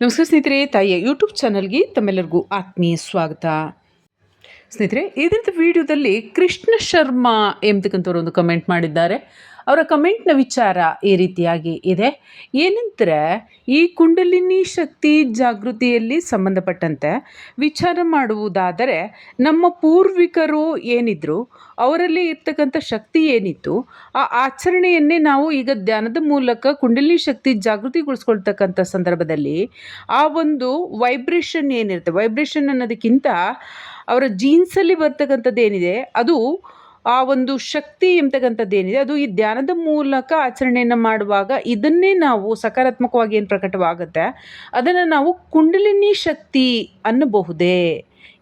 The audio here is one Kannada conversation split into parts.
ನಮಸ್ಕಾರ ಸ್ನೇಹಿತರೆ, ತಾಯಿಯ ಯೂಟ್ಯೂಬ್ ಚಾನಲ್ಗೆ ತಮ್ಮೆಲ್ಲರಿಗೂ ಆತ್ಮೀಯ ಸ್ವಾಗತ. ಸ್ನೇಹಿತರೆ ಇದರಿಂದ ವಿಡಿಯೋದಲ್ಲಿ ಕೃಷ್ಣ ಶರ್ಮಾ ಎಂಬತಕ್ಕಂಥವ್ರು ಒಂದು ಕಮೆಂಟ್ ಮಾಡಿದ್ದಾರೆ. ಅವರ ಕಮೆಂಟ್ನ ವಿಚಾರ ಈ ರೀತಿಯಾಗಿ ಇದೆ. ಏನಂದರೆ, ಈ ಕುಂಡಲಿನಿ ಶಕ್ತಿ ಜಾಗೃತಿಯಲ್ಲಿ ಸಂಬಂಧಪಟ್ಟಂತೆ ವಿಚಾರ ಮಾಡುವುದಾದರೆ, ನಮ್ಮ ಪೂರ್ವಿಕರು ಏನಿದ್ರು, ಅವರಲ್ಲಿ ಇರ್ತಕ್ಕಂಥ ಶಕ್ತಿ ಏನಿತ್ತು, ಆ ಆಚರಣೆಯನ್ನೇ ನಾವು ಈಗ ಧ್ಯಾನದ ಮೂಲಕ ಕುಂಡಲಿನಿ ಶಕ್ತಿ ಜಾಗೃತಿಗೊಳಿಸ್ಕೊಳ್ತಕ್ಕಂಥ ಸಂದರ್ಭದಲ್ಲಿ ಆ ಒಂದು ವೈಬ್ರೇಷನ್ ಏನಿರುತ್ತೆ ವೈಬ್ರೇಷನ್ ಅನ್ನೋದಕ್ಕಿಂತ ಅವರ ಜೀನ್ಸಲ್ಲಿ ಬರ್ತಕ್ಕಂಥದ್ದು ಏನಿದೆ, ಅದು ಆ ಒಂದು ಶಕ್ತಿ ಎಂಬತಕ್ಕಂಥದ್ದು ಏನಿದೆ ಅದು ಈ ಧ್ಯಾನದ ಮೂಲಕ ಆಚರಣೆಯನ್ನು ಮಾಡುವಾಗ ಇದನ್ನೇ ನಾವು ಸಕಾರಾತ್ಮಕವಾಗಿ ಏನು ಪ್ರಕಟವಾಗುತ್ತೆ, ಅದನ್ನು ನಾವು ಕುಂಡಲಿನಿ ಶಕ್ತಿ ಅನ್ನಬಹುದೇ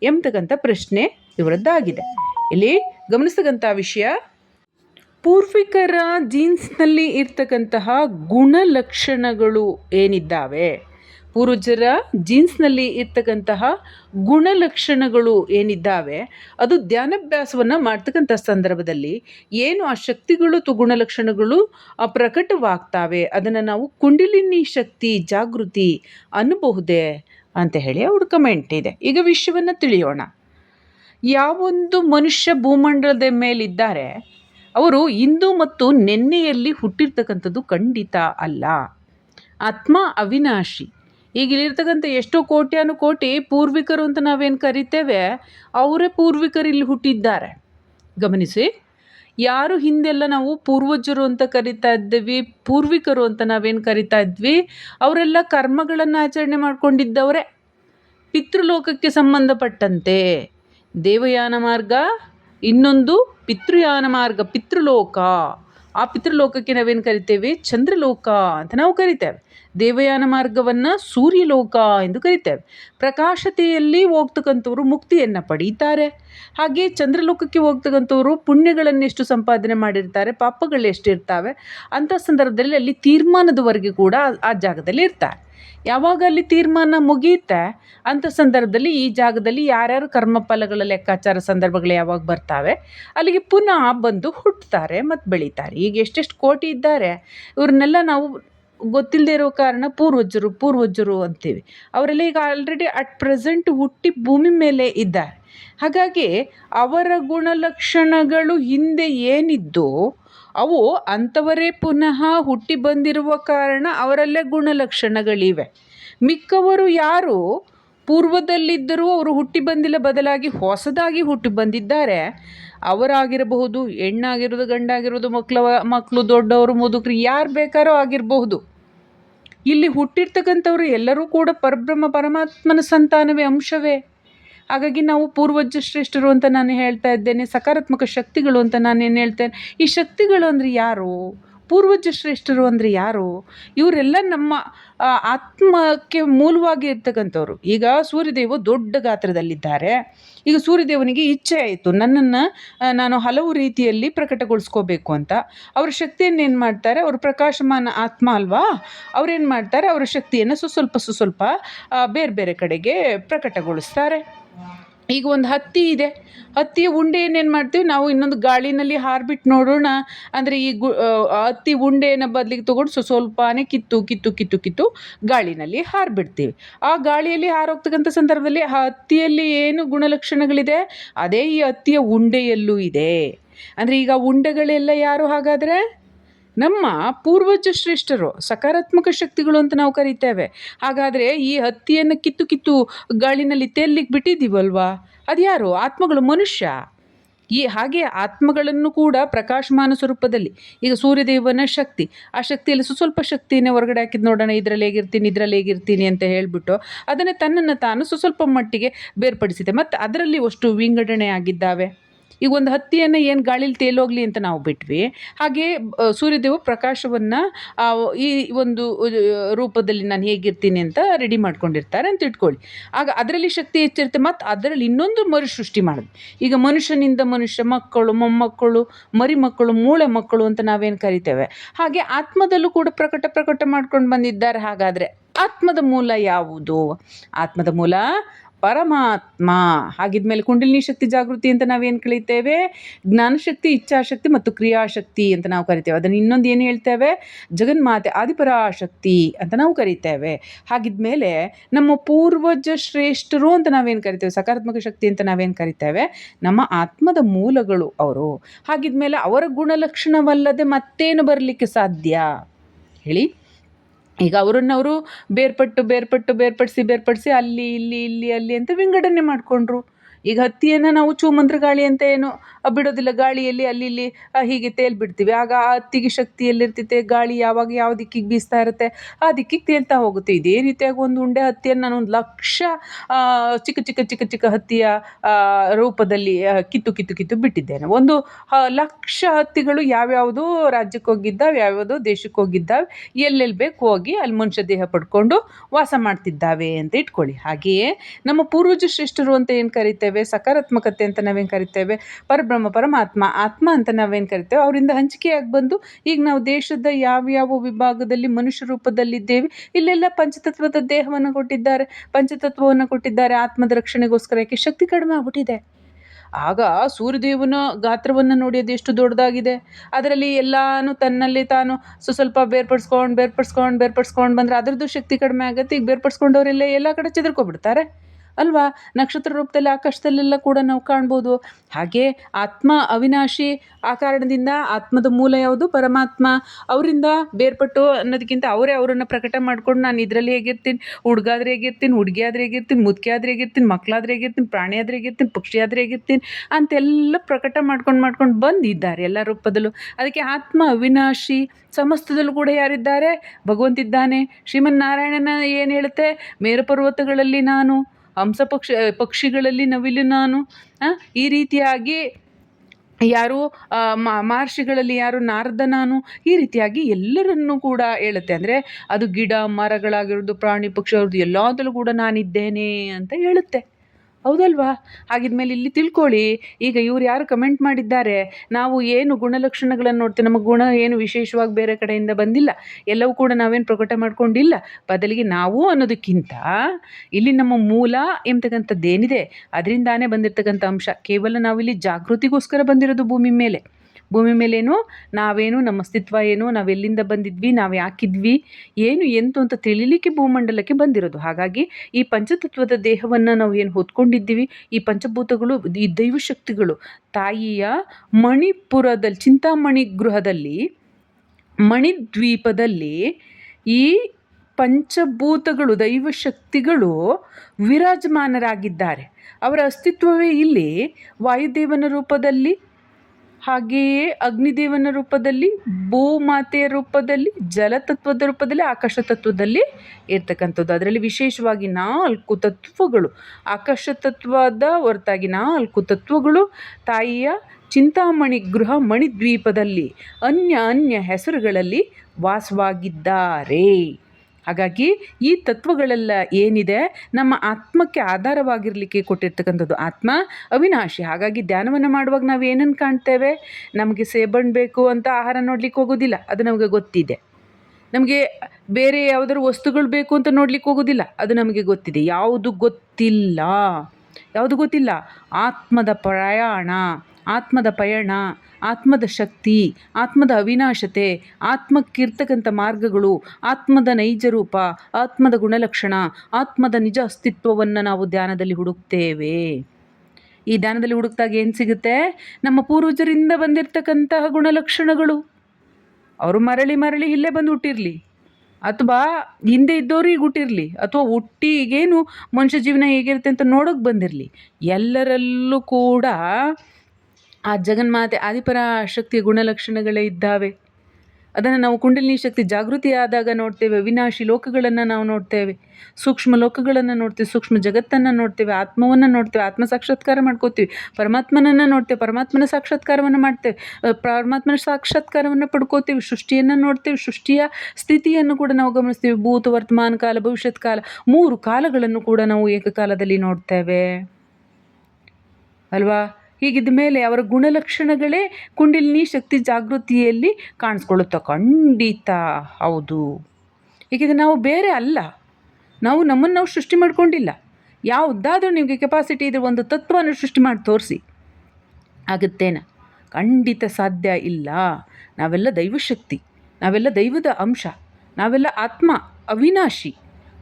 ಎಂಬತಕ್ಕಂಥ ಪ್ರಶ್ನೆ ಇವರದ್ದಾಗಿದೆ. ಇಲ್ಲಿ ಗಮನಿಸ್ತಕ್ಕಂಥ ವಿಷಯ, ಪೂರ್ವಿಕರ ಜೀನ್ಸ್ನಲ್ಲಿ ಇರ್ತಕ್ಕಂತಹ ಗುಣಲಕ್ಷಣಗಳು ಏನಿದ್ದಾವೆ? ಪೂರ್ವಜರ ಜೀನ್ಸ್ನಲ್ಲಿ ಇರ್ತಕ್ಕಂತಹ ಗುಣಲಕ್ಷಣಗಳು ಏನಿದ್ದಾವೆ, ಅದು ಧ್ಯಾನಾಭ್ಯಾಸವನ್ನು ಮಾಡ್ತಕ್ಕಂಥ ಸಂದರ್ಭದಲ್ಲಿ ಏನು ಆ ಶಕ್ತಿಗಳು ತು ಗುಣಲಕ್ಷಣಗಳು ಪ್ರಕಟವಾಗ್ತಾವೆ ಅದನ್ನು ನಾವು ಕುಂಡಲಿನಿ ಶಕ್ತಿ ಜಾಗೃತಿ ಅನ್ನಬಹುದೇ ಅಂತ ಹೇಳಿ ಅವ್ರ ಕಮೆಂಟ್ ಇದೆ. ಈಗ ವಿಷಯವನ್ನು ತಿಳಿಯೋಣ. ಯಾವೊಂದು ಮನುಷ್ಯ ಭೂಮಂಡಲದ ಮೇಲಿದ್ದಾರೆ, ಅವರು ಇಂದು ಮತ್ತು ನೆನ್ನೆಯಲ್ಲಿ ಹುಟ್ಟಿರ್ತಕ್ಕಂಥದ್ದು ಖಂಡಿತ ಅಲ್ಲ. ಆತ್ಮ ಅವಿನಾಶಿ. ಈಗ ಇಲ್ಲಿರ್ತಕ್ಕಂಥ ಎಷ್ಟೋ ಕೋಟ್ಯಾನು ಕೋಟಿ ಪೂರ್ವಿಕರು ಅಂತ ನಾವೇನು ಕರಿತೇವೆ, ಅವರೇ ಪೂರ್ವಿಕರು ಇಲ್ಲಿ ಹುಟ್ಟಿದ್ದಾರೆ. ಗಮನಿಸಿ, ಯಾರು ಹಿಂದೆಲ್ಲ ನಾವು ಪೂರ್ವಜರು ಅಂತ ಕರಿತಾ ಇದ್ದೀವಿ, ಪೂರ್ವಿಕರು ಅಂತ ನಾವೇನು ಕರಿತಾ ಇದ್ವಿ, ಅವರೆಲ್ಲ ಕರ್ಮಗಳನ್ನು ಆಚರಣೆ ಮಾಡ್ಕೊಂಡಿದ್ದವರೇ. ಪಿತೃಲೋಕಕ್ಕೆ ಸಂಬಂಧಪಟ್ಟಂತೆ ದೇವಯಾನ ಮಾರ್ಗ, ಇನ್ನೊಂದು ಪಿತೃಯಾನ ಮಾರ್ಗ, ಪಿತೃಲೋಕ. ಆ ಪಿತೃಲೋಕಕ್ಕೆ ನಾವೇನು ಕರಿತೇವೆ? ಚಂದ್ರಲೋಕ ಅಂತ ನಾವು ಕರಿತೇವೆ. ದೇವಯಾನ ಮಾರ್ಗವನ್ನು ಸೂರ್ಯಲೋಕ ಎಂದು ಕರಿತೇವೆ. ಪ್ರಕಾಶತೆಯಲ್ಲಿ ಹೋಗ್ತಕ್ಕಂಥವ್ರು ಮುಕ್ತಿಯನ್ನು ಪಡೀತಾರೆ. ಹಾಗೆ ಚಂದ್ರಲೋಕಕ್ಕೆ ಹೋಗ್ತಕ್ಕಂಥವ್ರು ಪುಣ್ಯಗಳನ್ನೆಷ್ಟು ಸಂಪಾದನೆ ಮಾಡಿರ್ತಾರೆ ಪಾಪಗಳು ಇರ್ತಾವೆ ಅಂಥ ಸಂದರ್ಭದಲ್ಲಿ ಅಲ್ಲಿ ತೀರ್ಮಾನದವರೆಗೆ ಕೂಡ ಆ ಜಾಗದಲ್ಲಿ ಇರ್ತಾರೆ. ಯಾವಾಗ ಅಲ್ಲಿ ತೀರ್ಮಾನ ಮುಗಿಯುತ್ತೆ, ಅಂತ ಸಂದರ್ಭದಲ್ಲಿ ಈ ಜಾಗದಲ್ಲಿ ಯಾರ್ಯಾರು ಕರ್ಮಫಲಗಳ ಲೆಕ್ಕಾಚಾರ ಸಂದರ್ಭಗಳು ಯಾವಾಗ ಬರ್ತಾವೆ, ಅಲ್ಲಿಗೆ ಪುನಃ ಬಂದು ಹುಟ್ಟುತ್ತಾರೆ ಮತ್ತು ಬೆಳೀತಾರೆ. ಈಗ ಎಷ್ಟೆಷ್ಟು ಕೋಟಿ ಇದ್ದಾರೆ, ಇವ್ರನ್ನೆಲ್ಲ ನಾವು ಗೊತ್ತಿಲ್ಲದೆ ಇರೋ ಕಾರಣ ಪೂರ್ವಜರು ಪೂರ್ವಜರು ಅಂತೀವಿ. ಅವರೆಲ್ಲ ಈಗ ಆಲ್ರೆಡಿ ಅಟ್ ಪ್ರೆಸೆಂಟ್ ಹುಟ್ಟಿ ಭೂಮಿ ಮೇಲೆ ಇದ್ದಾರೆ. ಹಾಗಾಗಿ ಅವರ ಗುಣಲಕ್ಷಣಗಳು ಹಿಂದೆ ಏನಿದ್ದು ಅವು ಅಂಥವರೇ ಪುನಃ ಹುಟ್ಟಿ ಬಂದಿರುವ ಕಾರಣ ಅವರಲ್ಲೇ ಗುಣಲಕ್ಷಣಗಳಿವೆ. ಮಿಕ್ಕವರು ಯಾರು? ಪೂರ್ವದಲ್ಲಿದ್ದರೂ ಅವರು ಹುಟ್ಟಿ ಬಂದಿಲ್ಲ, ಬದಲಾಗಿ ಹೊಸದಾಗಿ ಹುಟ್ಟಿ ಬಂದಿದ್ದಾರೆ. ಅವರಾಗಿರಬಹುದು, ಹೆಣ್ಣಾಗಿರೋದು, ಗಂಡಾಗಿರೋದು, ಮಕ್ಕಳ, ಮಕ್ಕಳು, ದೊಡ್ಡವರು, ಮುದುಕರು, ಯಾರು ಬೇಕಾರೋ ಆಗಿರಬಹುದು. ಇಲ್ಲಿ ಹುಟ್ಟಿರ್ತಕ್ಕಂಥವ್ರು ಎಲ್ಲರೂ ಕೂಡ ಪರಬ್ರಹ್ಮ, ಪರಮಾತ್ಮನ ಸಂತಾನವೇ, ಅಂಶವೇ. ಹಾಗಾಗಿ ನಾವು ಪೂರ್ವಜ ಶ್ರೇಷ್ಠರು ಅಂತ ನಾನು ಹೇಳ್ತಾ ಇದ್ದೇನೆ, ಸಕಾರಾತ್ಮಕ ಶಕ್ತಿಗಳು ಅಂತ ನಾನೇನು ಹೇಳ್ತೇನೆ, ಈ ಶಕ್ತಿಗಳು ಅಂದರೆ ಯಾರು? ಪೂರ್ವಜ ಶ್ರೇಷ್ಠರು ಅಂದರೆ ಯಾರು? ಇವರೆಲ್ಲ ನಮ್ಮ ಆತ್ಮಕ್ಕೆ ಮೂಲವಾಗಿ ಇರ್ತಕ್ಕಂಥವ್ರು. ಈಗ ಸೂರ್ಯದೇವ ದೊಡ್ಡ ಗಾತ್ರದಲ್ಲಿದ್ದಾರೆ. ಈಗ ಸೂರ್ಯದೇವನಿಗೆ ಇಚ್ಛೆ ಆಯಿತು. ನನ್ನನ್ನು ನಾನು ಹಲವು ರೀತಿಯಲ್ಲಿ ಪ್ರಕಟಗೊಳಿಸ್ಕೋಬೇಕು ಅಂತ. ಅವರ ಶಕ್ತಿಯನ್ನು ಏನು ಮಾಡ್ತಾರೆ? ಅವರು ಪ್ರಕಾಶಮಾನ ಆತ್ಮ ಅಲ್ವಾ? ಅವ್ರೇನು ಮಾಡ್ತಾರೆ? ಅವರ ಶಕ್ತಿಯನ್ನು ಸುಸ್ವಲ್ಪ ಸುಸ್ವಲ್ಪ ಬೇರೆ ಬೇರೆ ಕಡೆಗೆ ಪ್ರಕಟಗೊಳಿಸ್ತಾರೆ. ಈಗ ಒಂದು ಹತ್ತಿ ಇದೆ. ಹತ್ತಿಯ ಉಂಡೆ ಏನೇನು ಮಾಡ್ತೀವಿ? ನಾವು ಇನ್ನೊಂದು ಗಾಳಿನಲ್ಲಿ ಹಾರ್ಬಿಟ್ಟು ನೋಡೋಣ. ಅಂದರೆ ಈ ಗು ಹತ್ತಿ ಉಂಡೆನ ಬದಲಿಗೆ ತೊಗೊಂಡು ಸೊ ಸ್ವಲ್ಪನೇ ಕಿತ್ತು ಕಿತ್ತು ಕಿತ್ತು ಕಿತ್ತು ಗಾಳಿನಲ್ಲಿ ಹಾರಿಬಿಡ್ತೀವಿ. ಆ ಗಾಳಿಯಲ್ಲಿ ಹಾರೋಗ್ತಕ್ಕಂಥ ಸಂದರ್ಭದಲ್ಲಿ ಆ ಹತ್ತಿಯಲ್ಲಿ ಏನು ಗುಣಲಕ್ಷಣಗಳಿದೆ? ಅದೇ ಈ ಹತ್ತಿಯ ಉಂಡೆಯಲ್ಲೂ ಇದೆ. ಅಂದರೆ ಈಗ ಉಂಡೆಗಳೆಲ್ಲ ಯಾರು ಹಾಗಾದರೆ? ನಮ್ಮ ಪೂರ್ವಜ ಶ್ರೇಷ್ಠರು ಸಕಾರಾತ್ಮಕ ಶಕ್ತಿಗಳು ಅಂತ ನಾವು ಕರಿತೇವೆ. ಹಾಗಾದರೆ ಈ ಹತ್ತಿಯನ್ನು ಕಿತ್ತು ಕಿತ್ತು ಗಾಳಿನಲ್ಲಿ ತೇಲಿಕ್ಕೆ ಬಿಟ್ಟಿದ್ದೀವಲ್ವಾ? ಅದ್ಯಾರು? ಆತ್ಮಗಳು ಮನುಷ್ಯ? ಈ ಹಾಗೆ ಆತ್ಮಗಳನ್ನು ಕೂಡ ಪ್ರಕಾಶಮಾನ ಸ್ವರೂಪದಲ್ಲಿ, ಈಗ ಸೂರ್ಯದೇವನ ಶಕ್ತಿ, ಆ ಶಕ್ತಿಯಲ್ಲಿ ಸುಸ್ವಲ್ಪ ಶಕ್ತಿನೇ ಹೊರಗಡೆ ಹಾಕಿದ್ದು ನೋಡೋಣ, ಇದರಲ್ಲಿ ಹೇಗಿರ್ತೀನಿ ಇದರಲ್ಲಿ ಹೇಗಿರ್ತೀನಿ ಅಂತ ಹೇಳಿಬಿಟ್ಟು ಅದನ್ನು ತನ್ನನ್ನು ತಾನು ಸುಸ್ವಲ್ಪ ಮಟ್ಟಿಗೆ ಬೇರ್ಪಡಿಸಿದೆ. ಮತ್ತು ಅದರಲ್ಲಿ ಅಷ್ಟು ವಿಂಗಡಣೆ ಆಗಿದ್ದಾವೆ ಈಗ ಒಂದು ಹತ್ತಿಯನ್ನು ಏನು ಗಾಳಿಲಿ ತೇಲೋಗಲಿ ಅಂತ ನಾವು ಬಿಟ್ವಿ. ಹಾಗೆ ಸೂರ್ಯದೇವ ಪ್ರಕಾಶವನ್ನು ಈ ಒಂದು ರೂಪದಲ್ಲಿ ನಾನು ಹೇಗಿರ್ತೀನಿ ಅಂತ ರೆಡಿ ಮಾಡ್ಕೊಂಡಿರ್ತಾರೆ ಅಂತ ಇಟ್ಕೊಳ್ಳಿ. ಆಗ ಅದರಲ್ಲಿ ಶಕ್ತಿ ಹೆಚ್ಚಿರುತ್ತೆ, ಮತ್ತು ಅದರಲ್ಲಿ ಇನ್ನೊಂದು ಮರು ಸೃಷ್ಟಿ ಮಾಡೋದು. ಈಗ ಮನುಷ್ಯನಿಂದ ಮನುಷ್ಯ, ಮಕ್ಕಳು, ಮೊಮ್ಮಕ್ಕಳು ಮರಿ ಮಕ್ಕಳು ಮೂಳೆ ಮಕ್ಕಳು ಅಂತ ನಾವೇನು ಕರಿತೇವೆ? ಹಾಗೆ ಆತ್ಮದಲ್ಲೂ ಕೂಡ ಪ್ರಕಟ ಪ್ರಕಟ ಮಾಡ್ಕೊಂಡು ಬಂದಿದ್ದಾರೆ. ಹಾಗಾದರೆ ಆತ್ಮದ ಮೂಲ ಯಾವುದು? ಆತ್ಮದ ಮೂಲ ಪರಮಾತ್ಮ. ಹಾಗಿದ್ಮೇಲೆ ಕುಂಡಲಿನಿ ಶಕ್ತಿ ಜಾಗೃತಿ ಅಂತ ನಾವೇನು ಕಲಿತೇವೆ? ಜ್ಞಾನಶಕ್ತಿ, ಇಚ್ಛಾಶಕ್ತಿ ಮತ್ತು ಕ್ರಿಯಾಶಕ್ತಿ ಅಂತ ನಾವು ಕರಿತೇವೆ. ಅದನ್ನು ಇನ್ನೊಂದು ಏನು ಹೇಳ್ತೇವೆ? ಜಗನ್ಮಾತೆ, ಆದಿಪರಾಶಕ್ತಿ ಅಂತ ನಾವು ಕರಿತೇವೆ. ಹಾಗಿದ್ಮೇಲೆ ನಮ್ಮ ಪೂರ್ವಜ ಶ್ರೇಷ್ಠರು ಅಂತ ನಾವೇನು ಕರಿತೇವೆ? ಸಕಾರಾತ್ಮಕ ಶಕ್ತಿ ಅಂತ ನಾವೇನು ಕರಿತೇವೆ? ನಮ್ಮ ಆತ್ಮದ ಮೂಲಗಳು ಅವರು. ಹಾಗಿದ್ಮೇಲೆ ಅವರ ಗುಣಲಕ್ಷಣವಲ್ಲದೆ ಮತ್ತೇನು ಬರಲಿಕ್ಕೆ ಸಾಧ್ಯ? ಹೇಳಿ. ಈಗ ಅವರನ್ನವರು ಬೇರ್ಪಟ್ಟು ಬೇರ್ಪಟ್ಟು ಬೇರ್ಪಡಿಸಿ ಬೇರ್ಪಡಿಸಿ ಅಲ್ಲಿ ಇಲ್ಲಿ ಇಲ್ಲಿ ಅಲ್ಲಿ ಅಂತ ವಿಂಗಡಣೆ ಮಾಡಿಕೊಂಡ್ರು. ಈಗ ಹತ್ತಿಯನ್ನು ನಾವು ಚೂಮಂತ್ರ ಗಾಳಿ ಅಂತ ಏನು ಬಿಡೋದಿಲ್ಲ. ಗಾಳಿಯಲ್ಲಿ ಅಲ್ಲಿ ಇಲ್ಲಿ ಹೀಗೆ ಹೀಗೆ ತೇಲ್ಬಿಡ್ತೀವಿ. ಆಗ ಆ ಹತ್ತಿಗೆ ಶಕ್ತಿ ಎಲ್ಲಿರ್ತೈತೆ ಗಾಳಿ ಯಾವಾಗ ಯಾವ ದಿಕ್ಕಿಗೆ ಬೀಸ್ತಾ ಇರುತ್ತೆ, ಆ ದಿಕ್ಕಿಗೆ ತೇಲ್ತಾ ಹೋಗುತ್ತೆ. ಇದೇ ರೀತಿಯಾಗಿ ಒಂದು ಉಂಡೆ ಹತ್ತಿಯನ್ನು ನಾನು ಒಂದು ಲಕ್ಷ ಚಿಕ್ಕ ಚಿಕ್ಕ ಚಿಕ್ಕ ಚಿಕ್ಕ ಹತ್ತಿಯ ರೂಪದಲ್ಲಿ ಕಿತ್ತು ಕಿತ್ತು ಕಿತ್ತು ಬಿಟ್ಟಿದ್ದೇನೆ. ಒಂದು ಲಕ್ಷ ಹತ್ತಿಗಳು ಯಾವ್ಯಾವುದೋ ರಾಜ್ಯಕ್ಕೆ ಹೋಗಿದ್ದಾವೆ, ಯಾವ್ಯಾವುದೋ ದೇಶಕ್ಕೆ ಹೋಗಿದ್ದಾವೆ, ಎಲ್ಲೆಲ್ಲಿ ಬೇಕು ಹೋಗಿ ಅಲ್ಲಿ ಮನುಷ್ಯ ದೇಹ ಪಡ್ಕೊಂಡು ವಾಸ ಮಾಡ್ತಿದ್ದಾವೆ ಅಂತ ಇಟ್ಕೊಳ್ಳಿ. ಹಾಗೆಯೇ ನಮ್ಮ ಪೂರ್ವಜ ಶ್ರೇಷ್ಠರು ಅಂತ ಏನು ಕರಿತೇವೆ? ಸಕಾರಾತ್ಮಕತೆ ಅಂತ ನಾವೇನು ಕರಿತೇವೆ? ಪರಬ್ರಹ್ಮ, ಪರಮಾತ್ಮ, ಆತ್ಮ ಅಂತ ನಾವೇನು ಕರಿತೇವೆ? ಅವರಿಂದ ಹಂಚಿಕೆಯಾಗಿ ಬಂದು ಈಗ ನಾವು ದೇಶದ ಯಾವ್ಯಾವ ವಿಭಾಗದಲ್ಲಿ ಮನುಷ್ಯ ರೂಪದಲ್ಲಿದ್ದೇವೆ, ಇಲ್ಲೆಲ್ಲ ಪಂಚತತ್ವದ ದೇಹವನ್ನು ಕೊಟ್ಟಿದ್ದಾರೆ. ಪಂಚತತ್ವವನ್ನು ಕೊಟ್ಟಿದ್ದಾರೆ, ಆತ್ಮದ ರಕ್ಷಣೆಗೋಸ್ಕರ, ಯಾಕೆ ಶಕ್ತಿ ಕಡಿಮೆ ಆಗ್ಬಿಟ್ಟಿದೆ. ಆಗ ಸೂರ್ಯದೇವನ ಗಾತ್ರವನ್ನು ನೋಡಿ ಎಷ್ಟು ದೊಡ್ಡದಾಗಿದೆ. ಅದರಲ್ಲಿ ಎಲ್ಲಾನು ತನ್ನಲ್ಲಿ ತಾನು ಸೊ ಸ್ವಲ್ಪ ಬೇರ್ಪಡಿಸ್ಕೊಂಡು ಬೇರ್ಪಡಿಸ್ಕೊಂಡು ಬೇರ್ಪಡಿಸ್ಕೊಂಡು ಬಂದರೆ ಅದರದ್ದು ಶಕ್ತಿ ಕಡಿಮೆ ಆಗುತ್ತೆ. ಈಗ ಬೇರ್ಪಡಿಸ್ಕೊಂಡವರೆಲ್ಲ ಎಲ್ಲ ಕಡೆ ಚೆದರ್ಕೊಬಿಡ್ತಾರೆ. ಅಲ್ವಾ? ನಕ್ಷತ್ರ ರೂಪದಲ್ಲಿ, ಆಕಾಶದಲ್ಲೆಲ್ಲ ಕೂಡ ನಾವು ಕಾಣ್ಬೋದು. ಹಾಗೆ ಆತ್ಮ ಅವಿನಾಶಿ ಆ ಕಾರಣದಿಂದ ಆತ್ಮದ ಮೂಲ ಯಾವುದು? ಪರಮಾತ್ಮ. ಅವರಿಂದ ಬೇರ್ಪಟ್ಟು ಅನ್ನೋದಕ್ಕಿಂತ ಅವರೇ ಅವರನ್ನು ಪ್ರಕಟ ಮಾಡ್ಕೊಂಡು ನಾನು ಇದರಲ್ಲಿ ಹೇಗಿರ್ತೀನಿ? ಹುಡುಗಾದ್ರೆ ಹೇಗಿರ್ತೀನಿ? ಹುಡುಗಿ ಆದ್ರೆ ಹೇಗಿರ್ತೀನಿ? ಮುದುಕಿ ಆದ್ರೆ ಹೇಗಿರ್ತೀನಿ? ಮಕ್ಕಳಾದ್ರೆ ಹೇಗಿರ್ತೀನಿ? ಪ್ರಾಣಿ ಆದ್ರೆ ಹೇಗಿರ್ತೀನಿ? ಪಕ್ಷಿ ಆದರೆ ಹೇಗಿರ್ತೀನಿ? ಅಂತೆಲ್ಲ ಪ್ರಕಟ ಮಾಡ್ಕೊಂಡು ಮಾಡ್ಕೊಂಡು ಬಂದಿದ್ದಾರೆ ಎಲ್ಲ ರೂಪದಲ್ಲೂ. ಅದಕ್ಕೆ ಆತ್ಮ ಅವಿನಾಶಿ ಸಮಸ್ತದಲ್ಲೂ ಕೂಡ ಯಾರಿದ್ದಾರೆ? ಭಗವಂತಿದ್ದಾನೆ ಶ್ರೀಮನ್ನಾರಾಯಣನ ಏನು ಹೇಳುತ್ತೆ? ಮೇರು ಪರ್ವತಗಳಲ್ಲಿ ನಾನು ಹಂಸ ಪಕ್ಷಿ ಪಕ್ಷಿಗಳಲ್ಲಿ ನವಿಲು ನಾನು ಈ ರೀತಿಯಾಗಿ ಯಾರು ಮಹರ್ಷಿಗಳಲ್ಲಿ ಯಾರು ನಾರದ ನಾನು, ಈ ರೀತಿಯಾಗಿ ಎಲ್ಲರನ್ನೂ ಕೂಡ ಹೇಳುತ್ತೆ. ಅಂದರೆ ಅದು ಗಿಡ, ಮರಗಳಾಗಿರೋದು, ಪ್ರಾಣಿ ಪಕ್ಷಿ ಅವ್ರದ್ದು ಎಲ್ಲದರಲ್ಲೂ ಕೂಡ ನಾನಿದ್ದೇನೆ ಅಂತ ಹೇಳುತ್ತೆ. ಹೌದಲ್ವಾ? ಹಾಗಿದ್ಮೇಲೆ ಇಲ್ಲಿ ತಿಳ್ಕೊಳ್ಳಿ. ಈಗ ಇವ್ರು ಯಾರು ಕಮೆಂಟ್ ಮಾಡಿದ್ದಾರೆ? ನಾವು ಏನು ಗುಣಲಕ್ಷಣಗಳನ್ನು ನೋಡ್ತೀವಿ? ನಮ್ಮ ಗುಣ ಏನು ವಿಶೇಷವಾಗಿ ಬೇರೆ ಕಡೆಯಿಂದ ಬಂದಿಲ್ಲ. ಎಲ್ಲವೂ ಕೂಡ ನಾವೇನು ಪ್ರಕಟ ಮಾಡ್ಕೊಂಡಿಲ್ಲ. ಬದಲಿಗೆ ನಾವು ಅನ್ನೋದಕ್ಕಿಂತ ಇಲ್ಲಿ ನಮ್ಮ ಮೂಲ ಎಂಬತಕ್ಕಂಥದ್ದೇನಿದೆ ಅದರಿಂದಾನೇ ಬಂದಿರತಕ್ಕಂಥ ಅಂಶ. ಕೇವಲ ನಾವಿಲ್ಲಿ ಜಾಗೃತಿಗೋಸ್ಕರ ಬಂದಿರೋದು ಭೂಮಿ ಮೇಲೆ. ಭೂಮಿ ಮೇಲೇನು ನಾವೇನು, ನಮ್ಮ ಅಸ್ತಿತ್ವ ಏನು, ನಾವೆಲ್ಲಿಂದ ಬಂದಿದ್ವಿ ನಾವು ಯಾಕಿದ್ವಿ ಏನು, ಎಂತು ಅಂತ ತಿಳಿಲಿಕ್ಕೆ ಭೂಮಂಡಲಕ್ಕೆ ಬಂದಿರೋದು. ಹಾಗಾಗಿ ಈ ಪಂಚತತ್ವದ ದೇಹವನ್ನು ನಾವು ಏನು ಹೊತ್ಕೊಂಡಿದ್ದೀವಿ, ಈ ಪಂಚಭೂತಗಳು, ಈ ದೈವಶಕ್ತಿಗಳು ತಾಯಿಯ ಮಣಿಪುರದಲ್ಲಿ, ಚಿಂತಾಮಣಿ ಗೃಹದಲ್ಲಿ, ಮಣಿದ್ವೀಪದಲ್ಲಿ ಈ ಪಂಚಭೂತಗಳು ದೈವಶಕ್ತಿಗಳು ವಿರಾಜಮಾನರಾಗಿದ್ದಾರೆ. ಅವರ ಅಸ್ತಿತ್ವವೇ ಇಲ್ಲಿ. ವಾಯುದೇವನ ರೂಪದಲ್ಲಿ ಹಾಗೆಯೇ ಅಗ್ನಿದೇವನ ರೂಪದಲ್ಲಿ, ಭೂಮಾತೆಯ ರೂಪದಲ್ಲಿ, ಜಲತತ್ವದ ರೂಪದಲ್ಲಿ ಆಕಾಶ ತತ್ವದಲ್ಲಿ ಇರ್ತಕ್ಕಂಥದ್ದು. ಅದರಲ್ಲಿ ವಿಶೇಷವಾಗಿ ನಾಲ್ಕು ತತ್ವಗಳು. ಆಕಾಶ ತತ್ವದ ಹೊರತಾಗಿ ನಾಲ್ಕು ತತ್ವಗಳು. ತಾಯಿಯ ಚಿಂತಾಮಣಿ ಗೃಹ ಮಣಿದ್ವೀಪದಲ್ಲಿ ಅನ್ಯ ಅನ್ಯ ಹೆಸರುಗಳಲ್ಲಿ ವಾಸವಾಗಿದ್ದಾರೆ. ಹಾಗಾಗಿ ಈ ತತ್ವಗಳೆಲ್ಲ ಏನಿದೆ ನಮ್ಮ ಆತ್ಮಕ್ಕೆ ಆಧಾರವಾಗಿರಲಿಕ್ಕೆ ಕೊಟ್ಟಿರ್ತಕ್ಕಂಥದ್ದು ಆತ್ಮ ಅವಿನಾಶಿ. ಹಾಗಾಗಿ ಧ್ಯಾನವನ್ನು ಮಾಡುವಾಗ ನಾವು ಏನನ್ನು ಕಾಣ್ತೇವೆ? ನಮಗೆ ಸೇಬಣ್ಣು ಬೇಕು ಅಂತ ಆಹಾರ ನೋಡಲಿಕ್ಕೆ ಹೋಗೋದಿಲ್ಲ, ಅದು ನಮಗೆ ಗೊತ್ತಿದೆ. ನಮಗೆ ಬೇರೆ ಯಾವುದಾದ್ರು ವಸ್ತುಗಳು ಬೇಕು ಅಂತ ನೋಡ್ಲಿಕ್ಕೆ ಹೋಗೋದಿಲ್ಲ, ಅದು ನಮಗೆ ಗೊತ್ತಿದೆ. ಯಾವುದು ಗೊತ್ತಿಲ್ಲ. ಯಾವುದು ಗೊತ್ತಿಲ್ಲ? ಆತ್ಮದ ಪ್ರಯಾಣ, ಆತ್ಮದ ಪಯಣ. ಆತ್ಮದ ಶಕ್ತಿ, ಆತ್ಮದ ಅವಿನಾಶತೆ, ಆತ್ಮಕ್ಕಿರ್ತಕ್ಕಂಥ ಮಾರ್ಗಗಳು, ಆತ್ಮದ ನೈಜ ರೂಪ, ಆತ್ಮದ ಗುಣಲಕ್ಷಣ, ಆತ್ಮದ ನಿಜ ಅಸ್ತಿತ್ವವನ್ನು ನಾವು ಧ್ಯಾನದಲ್ಲಿ ಹುಡುಕ್ತೇವೆ. ಈ ಧ್ಯಾನದಲ್ಲಿ ಹುಡುಕ್ತಾಗ ಏನು ಸಿಗುತ್ತೆ? ನಮ್ಮ ಪೂರ್ವಜರಿಂದ ಬಂದಿರತಕ್ಕಂತಹ ಗುಣಲಕ್ಷಣಗಳು. ಅವರು ಮರಳಿ ಮರಳಿ ಇಲ್ಲೇ ಬಂದು ಹುಟ್ಟಿರಲಿ. ಅಥವಾ ಹಿಂದೆ ಇದ್ದವರು ಈಗ ಹುಟ್ಟಿರಲಿ. ಅಥವಾ ಹುಟ್ಟಿ ಈಗೇನು ಮನುಷ್ಯ ಜೀವನ ಹೇಗಿರುತ್ತೆ ಅಂತ ನೋಡೋಕೆ ಬಂದಿರಲಿ. ಎಲ್ಲರಲ್ಲೂ ಕೂಡ ಆ ಜಗನ್ಮಾತೆ ಆದಿಪರ ಶಕ್ತಿಯ ಗುಣಲಕ್ಷಣಗಳೇ ಇದ್ದಾವೆ. ಅದನ್ನು ನಾವು ಕುಂಡಲಿನಿ ಶಕ್ತಿ ಜಾಗೃತಿ ಆದಾಗ ನೋಡ್ತೇವೆ. ವಿನಾಶಿ ಲೋಕಗಳನ್ನು ನಾವು ನೋಡ್ತೇವೆ. ಸೂಕ್ಷ್ಮ ಲೋಕಗಳನ್ನು ನೋಡ್ತೇವೆ. ಸೂಕ್ಷ್ಮ ಜಗತ್ತನ್ನು ನೋಡ್ತೇವೆ. ಆತ್ಮವನ್ನು ನೋಡ್ತೇವೆ. ಆತ್ಮ ಸಾಕ್ಷಾತ್ಕಾರ ಮಾಡ್ಕೋತೀವಿ. ಪರಮಾತ್ಮನನ್ನು ನೋಡ್ತೇವೆ. ಪರಮಾತ್ಮನ ಸಾಕ್ಷಾತ್ಕಾರವನ್ನು ಮಾಡ್ತೇವೆ. ಪರಮಾತ್ಮನ ಸಾಕ್ಷಾತ್ಕಾರವನ್ನು ಪಡ್ಕೋತೀವಿ. ಸೃಷ್ಟಿಯನ್ನು ನೋಡ್ತೇವೆ. ಸೃಷ್ಟಿಯ ಸ್ಥಿತಿಯನ್ನು ಕೂಡ ನಾವು ಗಮನಿಸ್ತೀವಿ. ಭೂತ, ವರ್ತಮಾನ ಕಾಲ ಭವಿಷ್ಯತ್ ಕಾಲ ಮೂರು ಕಾಲಗಳನ್ನು ಕೂಡ ನಾವು ಏಕಕಾಲದಲ್ಲಿ ನೋಡ್ತೇವೆ. ಅಲ್ವಾ? ಹೀಗಿದ್ದ ಮೇಲೆ ಅವರ ಗುಣಲಕ್ಷಣಗಳೇ ಕುಂಡಲಿನಿ ಶಕ್ತಿ ಜಾಗೃತಿಯಲ್ಲಿ ಕಾಣಿಸ್ಕೊಳ್ಳುತ್ತ ಖಂಡಿತ. ಹೌದು. ಹೀಗಿದ್ರೆ ನಾವು ಬೇರೆ ಅಲ್ಲ. ನಾವು ನಮ್ಮನ್ನು ನಾವು ಸೃಷ್ಟಿ ಮಾಡಿಕೊಂಡಿಲ್ಲ. ಯಾವುದಾದ್ರೂ ನಿಮಗೆ ಕೆಪಾಸಿಟಿ ಇದ್ರೆ ಒಂದು ತತ್ವವನ್ನು ಸೃಷ್ಟಿ ಮಾಡಿ ತೋರಿಸಿ. ಆಗುತ್ತೇನ? ಖಂಡಿತ ಸಾಧ್ಯ ಇಲ್ಲ. ನಾವೆಲ್ಲ ದೈವಶಕ್ತಿ. ನಾವೆಲ್ಲ ದೈವದ ಅಂಶ. ನಾವೆಲ್ಲ ಆತ್ಮ ಅವಿನಾಶಿ.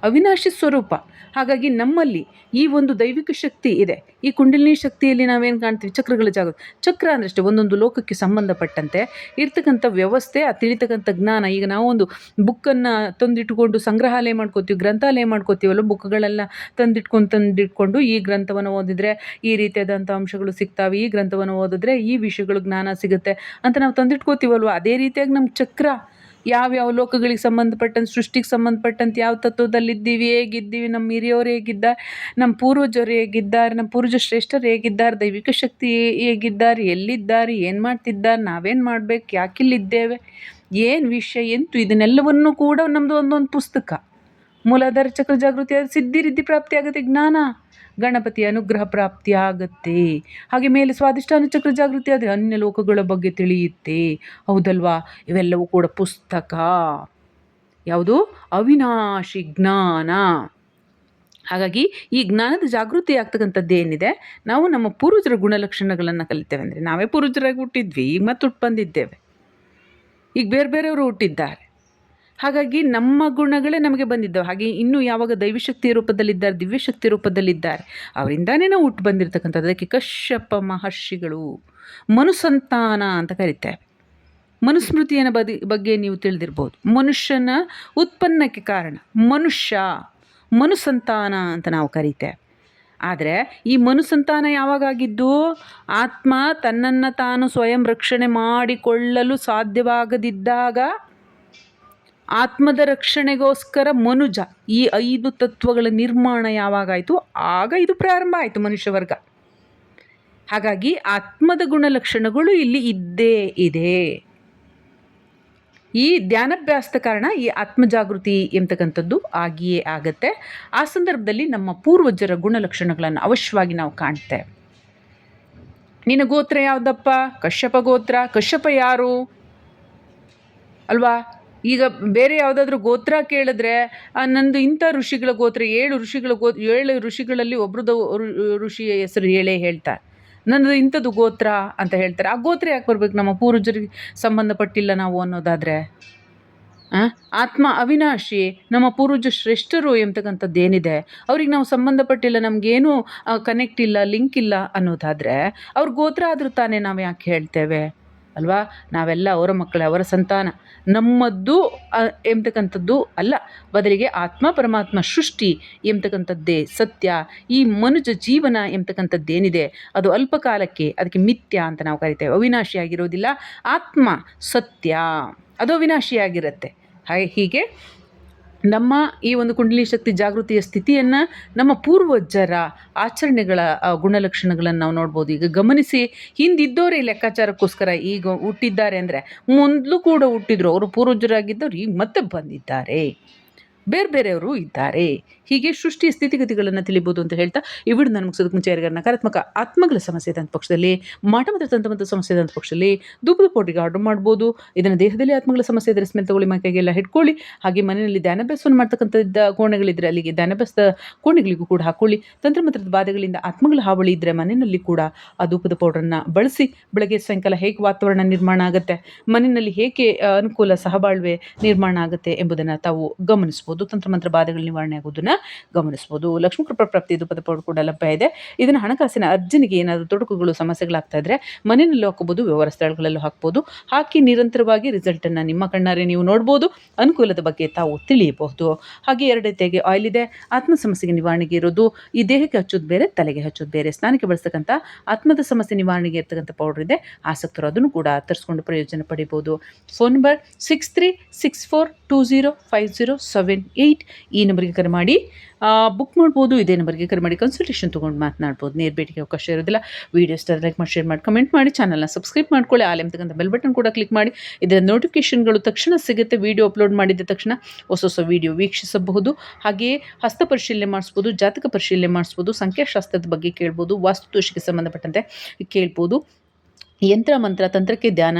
ಅವಿನಾಶಿ ಸ್ವರೂಪ. ಹಾಗಾಗಿ ನಮ್ಮಲ್ಲಿ ಈ ಒಂದು ದೈವಿಕ ಶಕ್ತಿ ಇದೆ. ಈ ಕುಂಡಲಿನಿ ಶಕ್ತಿಯಲ್ಲಿ ನಾವೇನು ಕಾಣ್ತೀವಿ? ಚಕ್ರಗಳ ಜಾಗ. ಚಕ್ರ ಅಂದ್ರೆ ಅಷ್ಟೇ, ಒಂದೊಂದು ಲೋಕಕ್ಕೆ ಸಂಬಂಧಪಟ್ಟಂತೆ ಇರ್ತಕ್ಕಂಥ ವ್ಯವಸ್ಥೆ, ಆ ತಿಳಿತಕ್ಕಂಥ ಜ್ಞಾನ. ಈಗ ನಾವು ಒಂದು ಬುಕ್ಕನ್ನು ತಂದಿಟ್ಕೊಂಡು ಸಂಗ್ರಹಾಲಯ ಮಾಡ್ಕೋತೀವಿ, ಗ್ರಂಥಾಲಯ ಮಾಡ್ಕೋತೀವಲ್ಲ, ಬುಕ್ಗಳೆಲ್ಲ ತಂದಿಟ್ಕೊಂಡು ತಂದಿಟ್ಕೊಂಡು ಈ ಗ್ರಂಥವನ್ನು ಓದಿದರೆ ಈ ರೀತಿಯಾದಂಥ ಅಂಶಗಳು ಸಿಗ್ತಾವೆ, ಈ ಗ್ರಂಥವನ್ನು ಓದಿದ್ರೆ ಈ ವಿಷಯಗಳು ಜ್ಞಾನ ಸಿಗುತ್ತೆ ಅಂತ ನಾವು ತಂದಿಟ್ಕೋತೀವಲ್ವ? ಅದೇ ರೀತಿಯಾಗಿ ನಮ್ಮ ಚಕ್ರ ಯಾವ್ಯಾವ ಲೋಕಗಳಿಗೆ ಸಂಬಂಧಪಟ್ಟಂತೆ, ಸೃಷ್ಟಿಗೆ ಸಂಬಂಧಪಟ್ಟಂತೆ ಯಾವ ತತ್ವದಲ್ಲಿದ್ದೀವಿ, ಹೇಗಿದ್ದೀವಿ, ನಮ್ಮ ಹಿರಿಯವರು ಹೇಗಿದ್ದಾರೆ, ನಮ್ಮ ಪೂರ್ವಜರು ಹೇಗಿದ್ದಾರೆ, ನಮ್ಮ ಪೂರ್ವಜ ಶ್ರೇಷ್ಠರು ಹೇಗಿದ್ದಾರೆ, ದೈವಿಕ ಶಕ್ತಿ ಹೇಗಿದ್ದಾರೆ, ಎಲ್ಲಿದ್ದಾರೆ, ಏನು ಮಾಡ್ತಿದ್ದಾರೆ, ನಾವೇನು ಮಾಡ್ಬೇಕು ಯಾಕಿಲ್ಲಿದ್ದೇವೆ ಏನು ವಿಷಯ, ಎಂತು, ಇದನ್ನೆಲ್ಲವನ್ನು ಕೂಡ ನಮ್ಮದು ಒಂದೊಂದು ಪುಸ್ತಕ. ಮೂಲಾಧಾರ ಚಕ್ರ ಜಾಗೃತಿ ಸಿದ್ಧಿ, ರಿದ್ಧಿ, ಪ್ರಾಪ್ತಿ ಆಗುತ್ತೆ ಜ್ಞಾನ. ಗಣಪತಿ ಅನುಗ್ರಹ ಪ್ರಾಪ್ತಿ ಆಗುತ್ತೆ. ಹಾಗೆ ಮೇಲೆ ಸ್ವಾದಿಷ್ಟಾನ ಚಕ್ರ ಜಾಗೃತಿ ಆದರೆ ಅನ್ಯ ಲೋಕಗಳ ಬಗ್ಗೆ ತಿಳಿಯುತ್ತೆ. ಹೌದಲ್ವಾ? ಇವೆಲ್ಲವೂ ಕೂಡ ಪುಸ್ತಕ. ಯಾವುದು? ಅವಿನಾಶಿ ಜ್ಞಾನ. ಹಾಗಾಗಿ ಈ ಜ್ಞಾನದ ಜಾಗೃತಿ ಆಗ್ತಕ್ಕಂಥದ್ದು ಏನಿದೆ? ನಾವು ನಮ್ಮ ಪೂರ್ವಜರ ಗುಣಲಕ್ಷಣಗಳನ್ನು ಕಲಿತೇವೆ ಅಂದರೆ ನಾವೇ ಪೂರ್ವಜರಾಗಿ ಹುಟ್ಟಿದ್ವಿ, ಈಗ ಮತ್ತೆ ಹುಟ್ಟು ಬಂದಿದ್ದೇವೆ. ಈಗ ಬೇರೆ ಬೇರೆಯವರು ಹುಟ್ಟಿದ್ದಾರೆ. ಹಾಗಾಗಿ ನಮ್ಮ ಗುಣಗಳೇ ನಮಗೆ ಬಂದಿದ್ದವು. ಹಾಗೆ ಇನ್ನೂ ಯಾವಾಗ ದೈವಶಕ್ತಿ ರೂಪದಲ್ಲಿದ್ದಾರೆ ದಿವ್ಯಶಕ್ತಿ ರೂಪದಲ್ಲಿದ್ದಾರೆ, ಅವರಿಂದಾನೇ ನಾವು ಹುಟ್ಟು ಬಂದಿರತಕ್ಕಂಥದ್ದು. ಅದಕ್ಕೆ ಕಶ್ಯಪ ಮಹರ್ಷಿಗಳು ಮನುಸಂತಾನ ಅಂತ ಕರೀತಾರೆ. ಮನುಸ್ಮೃತಿಯನ್ನು ಬದಿ, ಬಗ್ಗೆ ನೀವು ತಿಳಿದಿರ್ಬೋದು. ಮನುಷ್ಯನ ಉತ್ಪನ್ನಕ್ಕೆ ಕಾರಣ ಮನುಷ್ಯ, ಮನುಸಂತಾನ ಅಂತ ನಾವು ಕರೀತೇವೆ. ಆದರೆ ಈ ಮನುಸಂತಾನ ಯಾವಾಗಾಗಿದ್ದು? ಆತ್ಮ ತನ್ನನ್ನು ತಾನು ಸ್ವಯಂ ರಕ್ಷಣೆ ಮಾಡಿಕೊಳ್ಳಲು ಸಾಧ್ಯವಾಗದಿದ್ದಾಗ ಆತ್ಮದ ರಕ್ಷಣೆಗೋಸ್ಕರ ಮನುಜ ಈ ಐದು ತತ್ವಗಳ ನಿರ್ಮಾಣ ಯಾವಾಗಾಯಿತು ಆಗ ಇದು ಪ್ರಾರಂಭ ಆಯಿತು ಮನುಷ್ಯ ವರ್ಗ. ಹಾಗಾಗಿ ಆತ್ಮದ ಗುಣಲಕ್ಷಣಗಳು ಇಲ್ಲಿ ಇದ್ದೇ ಇದೆ. ಈ ಧ್ಯಾನಾಭ್ಯಾಸದ ಕಾರಣ ಈ ಆತ್ಮಜಾಗೃತಿ ಎಂತಕ್ಕಂಥದ್ದು ಆಗಿಯೇ ಆಗತ್ತೆ. ಆ ಸಂದರ್ಭದಲ್ಲಿ ನಮ್ಮ ಪೂರ್ವಜರ ಗುಣಲಕ್ಷಣಗಳನ್ನು ಅವಶ್ಯವಾಗಿ ನಾವು ಕಾಣ್ತೇವೆ. ನಿನ್ನ ಗೋತ್ರ ಯಾವುದಪ್ಪ? ಕಶ್ಯಪ ಗೋತ್ರ. ಕಶ್ಯಪ ಯಾರು? ಅಲ್ವಾ? ಈಗ ಬೇರೆ ಯಾವುದಾದ್ರೂ ಗೋತ್ರ ಕೇಳಿದ್ರೆ ನಂದು ಇಂಥ ಋಷಿಗಳ ಗೋತ್ರ, ಏಳು ಋಷಿಗಳ ಗೋ, ಏಳು ಋಷಿಗಳಲ್ಲಿ ಒಬ್ರದ್ದು ಋಷಿಯ ಹೆಸರು ಹೇಳೇ ಹೇಳ್ತಾರೆ. ನನ್ನದು ಇಂಥದ್ದು ಗೋತ್ರ ಅಂತ ಹೇಳ್ತಾರೆ. ಆ ಗೋತ್ರ ಯಾಕೆ ಬರ್ಬೇಕು? ನಮ್ಮ ಪೂರ್ವಜರಿಗೆ ಸಂಬಂಧಪಟ್ಟಿಲ್ಲ ನಾವು ಅನ್ನೋದಾದರೆ? ಆತ್ಮ ಅವಿನಾಶಿ, ನಮ್ಮ ಪೂರ್ವಜ ಶ್ರೇಷ್ಠರು ಎಂಬತಕ್ಕಂಥದ್ದು ಏನಿದೆ? ಅವ್ರಿಗೆ ನಾವು ಸಂಬಂಧಪಟ್ಟಿಲ್ಲ, ನಮಗೇನು ಕನೆಕ್ಟ್ ಇಲ್ಲ ಲಿಂಕ್ ಇಲ್ಲ ಅನ್ನೋದಾದರೆ, ಅವ್ರ ಗೋತ್ರ ಆದರೂ ತಾನೇ ನಾವು ಯಾಕೆ ಹೇಳ್ತೇವೆ? ಅಲ್ವಾ? ನಾವೆಲ್ಲ ಅವರ ಮಕ್ಕಳು, ಅವರ ಸಂತಾನ. ನಮ್ಮದ್ದು ಎಂಬತಕ್ಕಂಥದ್ದು ಅಲ್ಲ. ಬದಲಿಗೆ ಆತ್ಮ, ಪರಮಾತ್ಮ ಸೃಷ್ಟಿ ಎಂಬತಕ್ಕಂಥದ್ದೇ ಸತ್ಯ. ಈ ಮನುಜ ಜೀವನ ಎಂಬತಕ್ಕಂಥದ್ದೇನಿದೆ? ಅದು ಅಲ್ಪಕಾಲಕ್ಕೆ, ಅದಕ್ಕೆ ಮಿಥ್ಯ ಅಂತ ನಾವು ಕರಿತೇವೆ. ಅವಿನಾಶಿಯಾಗಿರೋದಿಲ್ಲ ಆತ್ಮ ಸತ್ಯ. ಅದು ಅವಿನಾಶಿಯಾಗಿರುತ್ತೆ ಹಾಗೆ ಹೀಗೆ ನಮ್ಮ ಈ ಒಂದು ಕುಂಡಲಿ ಶಕ್ತಿ ಜಾಗೃತಿಯ ಸ್ಥಿತಿಯನ್ನು ನಮ್ಮ ಪೂರ್ವಜರ ಆಚರಣೆಗಳ ಗುಣಲಕ್ಷಣಗಳನ್ನು ನಾವು ನೋಡ್ಬೋದು. ಈಗ ಗಮನಿಸಿ ಹಿಂದಿದ್ದವರೇ ಲೆಕ್ಕಾಚಾರಕ್ಕೋಸ್ಕರ ಈಗ ಹುಟ್ಟಿದ್ದಾರೆ ಅಂದರೆ, ಮೊದಲು ಕೂಡ ಹುಟ್ಟಿದ್ರು. ಅವರು ಪೂರ್ವಜರಾಗಿದ್ದವ್ರು ಈಗ ಮತ್ತೆ ಬಂದಿದ್ದಾರೆ. ಬೇರೆ ಬೇರೆಯವರು ಇದ್ದಾರೆ. ಹೀಗೆ ಸೃಷ್ಟಿಯ ಸ್ಥಿತಿಗತಿಗಳನ್ನು ತಿಳಿಬೋದು ಅಂತ ಹೇಳ್ತಾ ಈ ವಿಡಿಯೋ ನಾನು ಮುಗಿಸೋದಕ್ಕೆ ಮುಂಚೆ ಯಾರಿಗಾರ ನಕಾರಾತ್ಮಕ ಆತ್ಮಗಳ ಸಮಸ್ಯೆ ಇದ್ದಂಥ ಪಕ್ಷದಲ್ಲಿ ಮಾಟಮದ ತಂತ್ರಮಂತ್ರ ಸಮಸ್ಯೆ ಇದ್ದಂಥ ಪಕ್ಷದಲ್ಲಿ ಧೂಪದ ಪೌಡ್ರಿಗೆ ಆರ್ಡರ್ ಮಾಡ್ಬೋದು. ಇದನ್ನು ದೇಹದಲ್ಲಿ ಆತ್ಮಗಳ ಸಮಸ್ಯೆ ಇದ್ದರೆ ಸ್ಮೆಲ್ ತಗೊಳ್ಳಿ ಮೈಕೈಗೆಲ್ಲ ಹಿಡ್ಕೊಳ್ಳಿ. ಹಾಗೆ ಮನೆಯಲ್ಲಿ ಧ್ಯಾನಾಭ್ಯಾಸವನ್ನು ಮಾಡ್ತಕ್ಕಂಥದ್ದ ಕೋಣೆಗಳಿದ್ರೆ ಅಲ್ಲಿಗೆ ಧ್ಯಾನಾಭ್ಯಾಸದ ಕೋಣೆಗಳಿಗೂ ಕೂಡ ಹಾಕೊಳ್ಳಿ. ತಂತ್ರಮಂತ್ರದ ಬಾಧೆಗಳಿಂದ ಆತ್ಮಗಳ ಹಾವಳಿ ಇದ್ದರೆ ಮನೆಯಲ್ಲಿ ಕೂಡ ಆ ಧೂಪದ ಪೌಡರನ್ನು ಬಳಸಿ ಬೆಳಗ್ಗೆ ಸಾಯಂಕಾಲ ಹೇಗೆ ವಾತಾವರಣ ನಿರ್ಮಾಣ ಆಗುತ್ತೆ, ಮನೆಯಲ್ಲಿ ಹೇಗೆ ಅನುಕೂಲ ಸಹಬಾಳ್ವೆ ನಿರ್ಮಾಣ ಆಗುತ್ತೆ ಎಂಬುದನ್ನು ತಾವು ಗಮನಿಸ್ಬೋದು. ತಂತ್ರಮಂತ್ರ ಬಾಧೆಗಳ ನಿವಾರಣೆ ಆಗೋದನ್ನು ಗಮನಿಸ್ಬೋದು ಲಕ್ಷ್ಮೀ ಕೃಪಾ ಪ್ರಾಪ್ತಿ ಪದ ಪೌಡರ್ ಕೂಡ ಲಭ್ಯ ಇದೆ. ಇದನ್ನು ಹಣಕಾಸಿನ ಅರ್ಜನಿಗೆ ಏನಾದರೂ ತೊಡಕುಗಳು ಸಮಸ್ಯೆಗಳಾಗ್ತಾ ಇದ್ದರೆ ಮನೆಯಲ್ಲಿ ಹಾಕೋಬೋದು ವ್ಯವಹಾರ ಸ್ಥಳಗಳಲ್ಲೂ ಹಾಕ್ಬೋದು ಹಾಕಿ ನಿರಂತರವಾಗಿ ರಿಸಲ್ಟನ್ನು ನಿಮ್ಮ ಕಣ್ಣಾರೆ ನೀವು ನೋಡ್ಬೋದು. ಅನುಕೂಲದ ಬಗ್ಗೆ ತಾವು ತಿಳಿಯಬಹುದು. ಹಾಗೆ ಎರಡತೆಗೆ ಆಯಿಲ್ ಇದೆ. ಆತ್ಮ ಸಮಸ್ಯೆಗೆ ನಿವಾರಣೆಗೆ ಇರೋದು ಈ ದೇಹಕ್ಕೆ ಹಚ್ಚೋದು ಬೇರೆ, ತಲೆಗೆ ಹಚ್ಚೋದು ಬೇರೆ. ಸ್ನಾನಕ್ಕೆ ಬಳಸ್ತಕ್ಕಂಥ ಆತ್ಮದ ಸಮಸ್ಯೆ ನಿವಾರಣೆಗೆ ಇರ್ತಕ್ಕಂಥ ಪೌಡರ್ ಇದೆ. ಆಸಕ್ತರು ಅದನ್ನು ಕೂಡ ತರಿಸ್ಕೊಂಡು ಪ್ರಯೋಜನ ಪಡಿಬೋದು phone number six three six four two zero five zero seven eight ಈ ನಂಬರ್ಗೆ ಕರೆ ಮಾಡಿ. ಬುಕ್ ಮಾಡ್ಬೋದು ಇದೇ ನಂಬರ್ಗೆ ಕರೆ ಮಾಡಿ. ಕನ್ಸಲ್ಟೇಷನ್ ತೊಗೊಂಡು ಮಾತನಾಡ್ಬೋದು. ನೇರ ಭೇಟಿಗೆ ಅವಕಾಶ ಇರೋದಿಲ್ಲ. ವೀಡಿಯೋ ಸ್ಟಾರ್ ಲೈಕ್ ಮಾಡಿ ಶೇರ್ ಮಾಡಿ ಕಮೆಂಟ್ ಮಾಡಿ. ಚಾನಲ್ನ ಸಬ್ಸ್ಕ್ರೈಬ್ ಮಾಡ್ಕೊಳ್ಳಿ. ಆಲೆ ಅಂತಕ್ಕಂಥ ಬೆಲ್ ಬಟನ್ ಕೂಡ ಕ್ಲಿಕ್ ಮಾಡಿ. ಇದರ ನೋಟಿಫಿಕೇಷನ್ಗಳು ತಕ್ಷಣ ಸಿಗುತ್ತೆ. ವೀಡಿಯೋ ಅಪ್ಲೋಡ್ ಮಾಡಿದ ತಕ್ಷಣ ಹೊಸ ಹೊಸ ವೀಡಿಯೋ ವೀಕ್ಷಿಸಬಹುದು. ಹಾಗೆಯೇ ಹಸ್ತ ಪರಿಶೀಲನೆ ಮಾಡಿಸ್ಬೋದು, ಜಾತಕ ಪರಿಶೀಲನೆ ಮಾಡಿಸ್ಬೋದು, ಸಂಖ್ಯಾಶಾಸ್ತ್ರದ ಬಗ್ಗೆ ಕೇಳ್ಬೋದು ವಾಸ್ತುದೋಷಕ್ಕೆ ಸಂಬಂಧಪಟ್ಟಂತೆ ಕೇಳ್ಬೋದು. ಯಂತ್ರ, ಮಂತ್ರ, ತಂತ್ರಕ್ಕೆ ಧ್ಯಾನ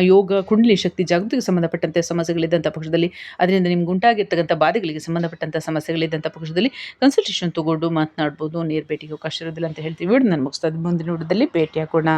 ಯೋಗ, ಕುಂಡಲಿ ಶಕ್ತಿ ಜಾಗೃತಿಗೆ ಸಂಬಂಧಪಟ್ಟಂತೆ ಸಮಸ್ಯೆಗಳಿದ್ದಂಥ ಪಕ್ಷದಲ್ಲಿ, ಅದರಿಂದ ನಿಮ್ಗೆ ಉಂಟಾಗಿರ್ತಕ್ಕಂಥ ಬಾಧೆಗಳಿಗೆ ಸಂಬಂಧಪಟ್ಟಂಥ ಸಮಸ್ಯೆಗಳಿದ್ದಂಥ ಪಕ್ಷದಲ್ಲಿ ಕನ್ಸಲ್ಟೇಷನ್ ತಗೊಂಡು ಮಾತನಾಡ್ಬೋದು. ನೇರ ಭೇಟಿಗೆ ಅವಕಾಶ ಇರೋದಿಲ್ಲ ಅಂತ ಹೇಳ್ತೀವಿ. ವಿಡಿಯೋ ನಾನು ಮುಗಿಸ್ತಾ. ಮುಂದಿನ ವಿಡಿಯೋದಲ್ಲಿ ಭೇಟಿ ಹಾಕೋಣ